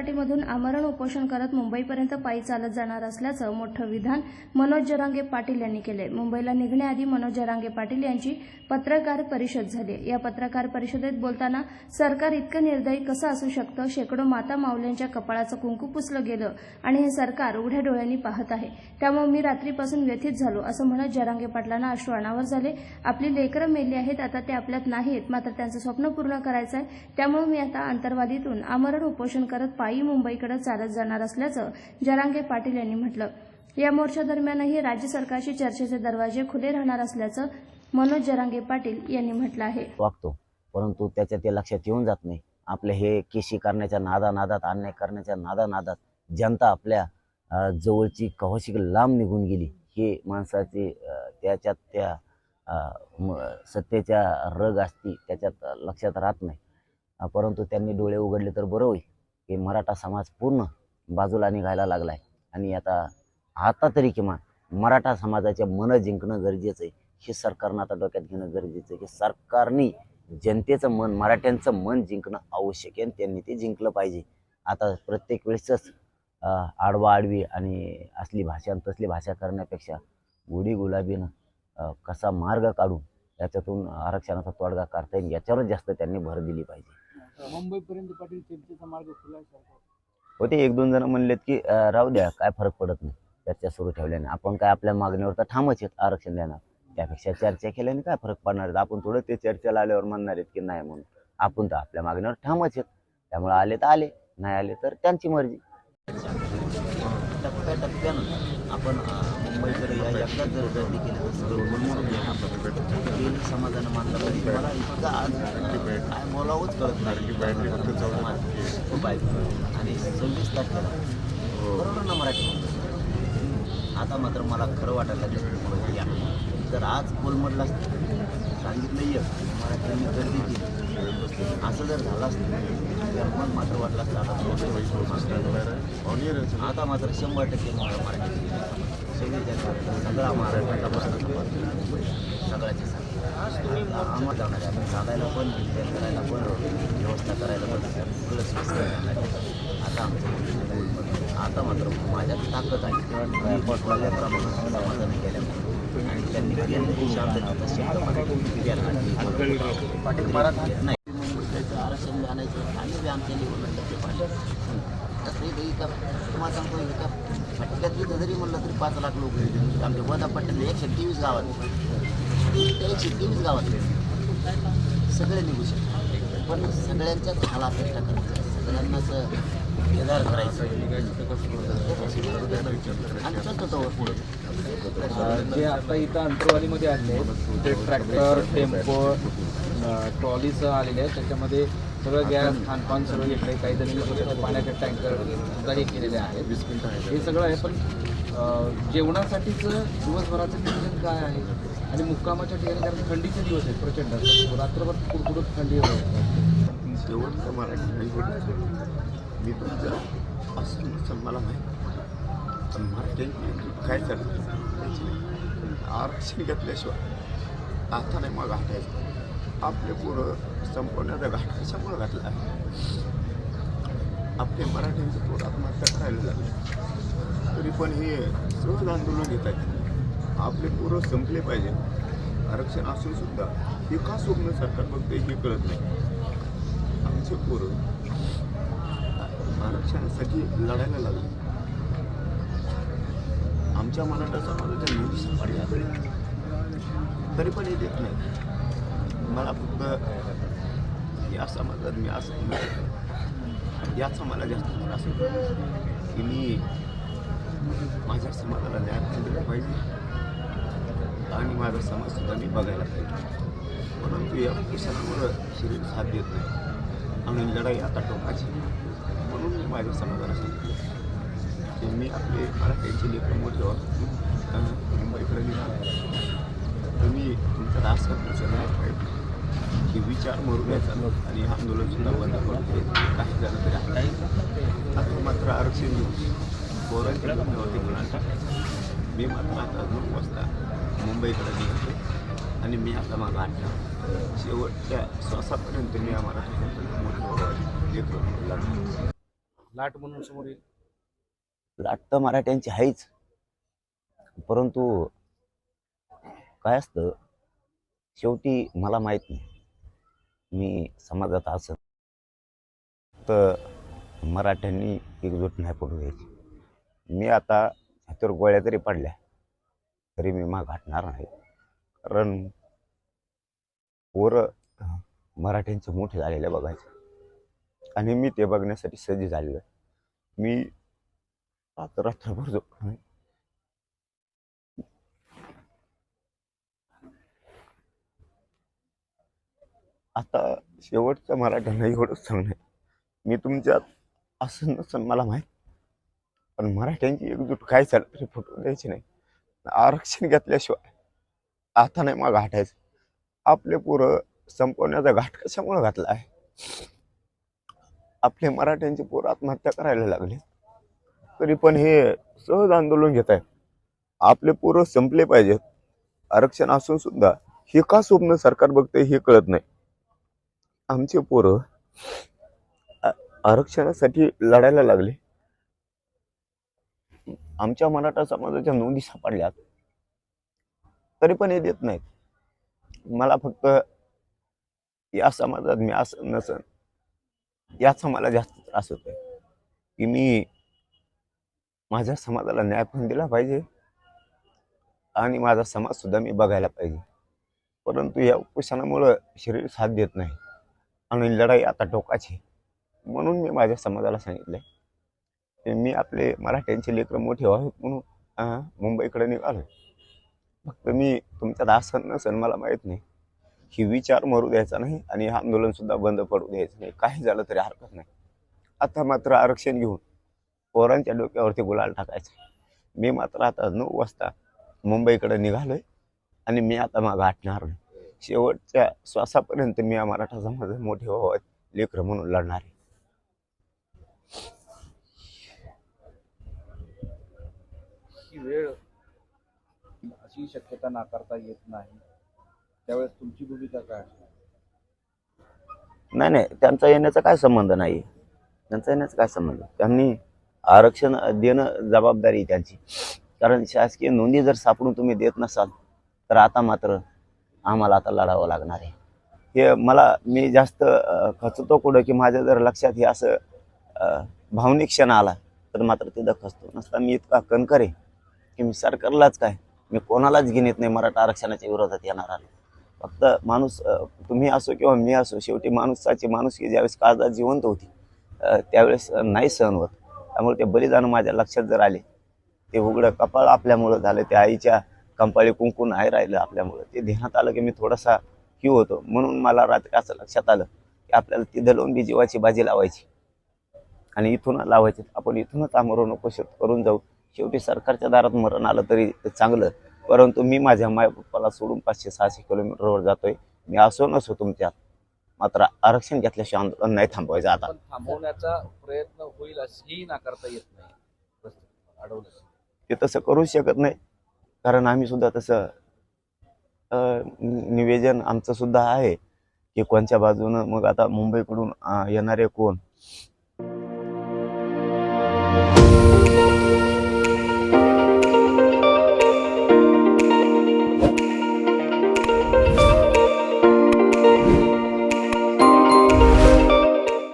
विनाकांनी आमरण उपोषण करत मुंबईपर्यंत पायी चालत जाणार असल्याचं मोठं विधान मनोज जरांगे पाटील यांनी केले मुंबईला निघण्याआधी मनोज जरांगे पाटील यांची पत्रकार परिषद झाली या पत्रकार परिषदेत बोलताना सरकार इतकं निर्दयी कसं असू शकतं? शेकडो माता माऊल्यांच्या कपाळाचं कुंकू पुसलं गेलं आणि हे सरकार उघड्या डोळ्यांनी पाहत आहे. त्यामुळे मी रात्रीपासून व्यथित झालो असं म्हणत जरांगे पाटलांना अश्रू अनावर झाले. आपली लेकरं मेली आहेत आता ते आपल्यात नाहीत मात्र त्यांचं स्वप्न पूर्ण करायचं आहे त्यामुळे मी आता अंतरवादीतून आमरण उपोषण करत पाय मुंबईकडे चालत जाणार असल्याचं जरांगे पाटील यांनी म्हटलं. या मोर्चा दरम्यानही राज्य सरकारशी चर्चेचे दरवाजे खुले राहणार असल्याचं मनोज जरांगे पाटील यांनी म्हटलं आहे. वागतो. परंतु त्याच्या ते लक्षात येऊन जात नाही. आपले हे केशी करण्याच्या नादा नादात अन्याय करण्याच्या नादा नादात जनता आपल्या जवळची कवशी लांब निघून गेली. हे माणसाचे त्याच्यात त्या अं, सत्तेच्या रग असती त्याच्यात लक्षात राहत नाही. परंतु त्यांनी डोळे उघडले तर बरं होईल. की मराठा समाज पूर्ण बाजूला निघायला लागला आहे आणि आता आता तरी किमान मराठा समाजाचे मन जिंकणं गरजेचं आहे. हे सरकारनं आता डोक्यात घेणं गरजेचं आहे की सरकारने जनतेचं मन मराठ्यांचं मन जिंकणं आवश्यक आहे आणि त्यांनी ते जिंकलं पाहिजे. आता प्रत्येक वेळेसच आडवा आडवी आणि असली भाषा आणि तसली भाषा करण्यापेक्षा गुढी गुलाबीनं कसा मार्ग काढून याच्यातून आरक्षणाचा तोडगा काढता येईल याच्यावरच जास्त त्यांनी भर दिली पाहिजे. मुंबईपर्यंत पाटील चर्चेचा मार्ग खुला आहे सरकार. होते एक दोन जण म्हणलेत की अं, राहू द्या काय फरक पडत नाही. चर्चा सुरू ठेवल्याने. आपण काय आपल्या मागणीवर तर ठामच आहेत आरक्षण देणार. त्यापेक्षा चर्चा केल्याने काय फरक पडणार आहेत? आपण थोडं ते चर्चेला आल्यावर म्हणणार आहेत की नाही म्हणून. आपण तर आपल्या मागणीवर ठामच आहेत. त्यामुळे आले तर आले. नाही आले तर त्यांची मर्जी. टप्प्याटप्प्यानं आपण मुंबईकडे या एकदाच जर गर्दी केली आपण समाजानं मानलं पाहिजे मला इतकं आज काय बोलावंच कळत नाही. खूप आहे आणि सव्वीस तारखेला. बरोबर ना मराठी? आता मात्र मला खरं वाटायला लागलं या. जर आज कोलमडला सांगितलं ये मराठ्यांनी गर्दी केली. असं जर झालं असतं तर मग मात्र वाटलं असतं आता थोडं वैष्णव मात्र आता मात्र शंभर टक्के मला मराठी सगळी जगात सगळा महाराष्ट्राचा प्रश्न सगळ्याचे आम्हाला जाणार आहे. आपण चालायला पण बिझनेस करायला पण व्यवस्था करायला पण प्लस आता आमचं आता मात्र माझ्यात ताकद आहे. मी प्रमाणात समाधान केल्यामुळे. नाही आरक्षण आणायचं आम्ही बी आमच्या निवडणं पाहिजे तसंही का तुम्हाला सांगतो एका फटक्यात जरी म्हणलं तरी पाच लाख लोक आमच्या वदा पट्ट्यात एकशे तेवीस गावात एकशे तेवीस गावात सगळे निघू शकतात. पण सगळ्यांच्याच हाला अपेक्षा करायचं सगळ्यांनाच बेदार करायचं जे आता इथं अंतरवालीमध्ये आले ते ट्रॅक्टर टेम्पो ट्रॉलीचं आलेले आहेत. त्याच्यामध्ये सगळं गॅस खानपान सगळं घेतलं काही जणी पाण्याचे टँकर सुद्धा हे केलेले आहेत. हे सगळं आहे पण जेवणासाठीचं दिवसभराचं नियोजन काय आहे? आणि मुक्कामाच्या ठिकाणी कारण थंडीचे दिवस आहेत प्रचंड. रात्रभर कुडकुडत थंडी होते. मी तुमचं असं नसेल मला माहीत पण मराठी काय चालतं त्याची आरक्षण घेतल्याशिवाय आता नाही मग घाटायचं आपले पोरं संपवण्याचा घाट कशामुळं घातला. आहे आपले मराठ्यांचे पोरं आत्महत्या करायला लागले. तरी पण हे सहज आंदोलन घेत आहेत. आपले पोरं संपले पाहिजे. आरक्षण असून सुद्धा हे का स्वप्न सरकार बघते हे कळत नाही. आमचे पोरं आरक्षणासाठी लढायला लागले. आमच्या मराठा समाजाच्या निधी सफारी तरी. पण हे देत नाही. मला फक्त या समाजात मी असं याचा मला जास्त त्रास होतो. की मी माझ्या समाजाला न्याय दिला पाहिजे. आणि माझा समाजसुद्धा मी बघायला पाहिजे. परंतु या कुशलामुळं शरीर साथ देत नाही. आणि लढाई आता टोकाची. म्हणून मी माझ्या समाजाला सांगतो की मी आपले मराठ्यांचे लेकर मोठे मुंबईकडे निघालो तुम्ही तुमचा रास करण्याचं नाही पाहिजे की विचार मरुण्याचा द्यायचा आणि आंदोलन सुद्धा बंद करतो काही झालं तरी आता आता मात्र आरक्षण देऊ पोरांच्या होते. म्हणाल मी मात्र आता दोन वाजता मुंबईकडे निघतो आणि मी आता माझा आठला शेवटच्या श्वासापर्यंत मी आम्हाला मोठं लेकरं लागलो लाट म्हणून समोर येईल. लाट तर मराठ्यांची आहेच परंतु काय असतं शेवटी मला माहीत नाही. मी समाजात असत तर मराठ्यांनी एकजूट नाही पडू द्यायची. मी आता हातीवर गोळ्या जरी पडल्या तरी मी माग हटणार नाही. कारण पोरं मराठ्यांचं मराठ्यांचे मोठे झालेले बघायचे. आणि मी ते बघण्यासाठी सज्ज झालेलो आहे. मी आता रात्रभर झोपलो नाही. आता शेवटच्या मराठ्यांना एवढंच सांगणं मी तुमच्यात असं नसन मला माहीत. पण मराठ्यांची एकजूट काय झालं तरी फुटून द्यायची नाही. आरक्षण घेतल्याशिवाय आता नाही मग घाटायचं आपले पोरं संपवण्याचा घाट कशामुळे घातला आहे? आपले मराठ्यांचे पोरं आत्महत्या करायला लागले. तरी पण हे सहज आंदोलन घेत आहे आपले पोरं संपले पाहिजेत. आरक्षण असून सुद्धा हे का स्वप्न सरकार बघते हे कळत नाही. आमचे पोरं आरक्षणासाठी लढायला लागले. आमच्या मराठा समाजाच्या नोंदी सापडल्यात. तरी पण हे देत नाहीत. मला फक्त या समाजात मी असं नसन. याचा मला जास्त त्रास होतोय. की मी माझ्या समाजाला न्याय पण दिला पाहिजे आणि माझा समाजसुद्धा मी बघायला पाहिजे. परंतु या उपोषणामुळं शरीर साथ देत नाही आणि लढाई आता टोकाची म्हणून मी माझ्या समाजाला सांगितलं की मी आपले मराठ्यांचे लेकरं मोठे व्हावेत म्हणून मुंबईकडे निघालो फक्त मी तुमच्यात आसन नसन मला माहीत नाही. ही विचार मरू द्यायचा नाही आणि हे आंदोलनसुद्धा बंद पडू द्यायचं नाही. काही झालं तरी हरकत नाही. आता मात्र आरक्षण घेऊन पोरांच्या डोक्यावरती गुलाल टाकायचं. मी मात्र आता नऊ वाजता मुंबईकडे निघालो आहे आणि मी आता मागं आटणार नाही. शेवटच्या श्वासापर्यंत मी या मराठा समाज मोठे व्हावं लेकरं म्हणून लढणार आहे. ही वेळ अशी शक्यता नाकारता येत नाही. त्यावेळेस तुमची भूमिका काय नाही नाही त्यांचा येण्याचा काय संबंध नाही. त्यांचा येण्याचा काय संबंध? त्यांनी आरक्षण देणं जबाबदारी त्यांची. कारण शासकीय नोंदी जर सापडून तुम्ही देत नसाल तर आता मात्र आम्हाला आता लढावं लागणार आहे. हे मला मी जास्त खचतो कुठं की माझ्या जर लक्षात हे असं भावनिक क्षण आला तर मात्र तिथं खचतो. नसता मी इतका कणकर आहे की मी सरकारलाच काय मी कोणालाच घेण्यात नाही मराठा आरक्षणाच्या विरोधात येणार आलो. फक्त माणूस तुम्ही असो किंवा मी असो शेवटी माणूसाची माणूस की ज्यावेळेस काळजात जिवंत होती त्यावेळेस नाही सहन होत. त्यामुळे ते बलिदान माझ्या लक्षात जर आले ते उघडं कपाळ आपल्यामुळं झालं ते आईच्या कंपाळी कुंकू नाही राहिलं आपल्यामुळं ते ध्यानात आलं की मी थोडासा क्यू होतो. म्हणून मला रात्री असं लक्षात आलं की आपल्याला तिथं लावून बी जीवाची बाजी लावायची. आणि इथून लावायची. आपण इथूनच आमरण उपोषण करून जाऊ. शेवटी सरकारच्या दारात मरण आलं तरी ते चांगलं. परंतु मी माझ्या मायबापाला सोडून पाचशे सहाशे किलोमीटरवर जातोय. मी असो नसो तुमच्यात मात्र आरक्षण घेतल्याशिवाय आंदोलन नाही थांबवायचं आता. थांबवण्याचा प्रयत्न होईल असेही नाकारता येत नाही. अडवलं. ते तसं करूच शकत नाही. कारण आम्ही सुद्धा तसं निवेदन आमचं सुद्धा आहे की कोणत्या बाजूनं मग आता मुंबईकडून येणारे कोण?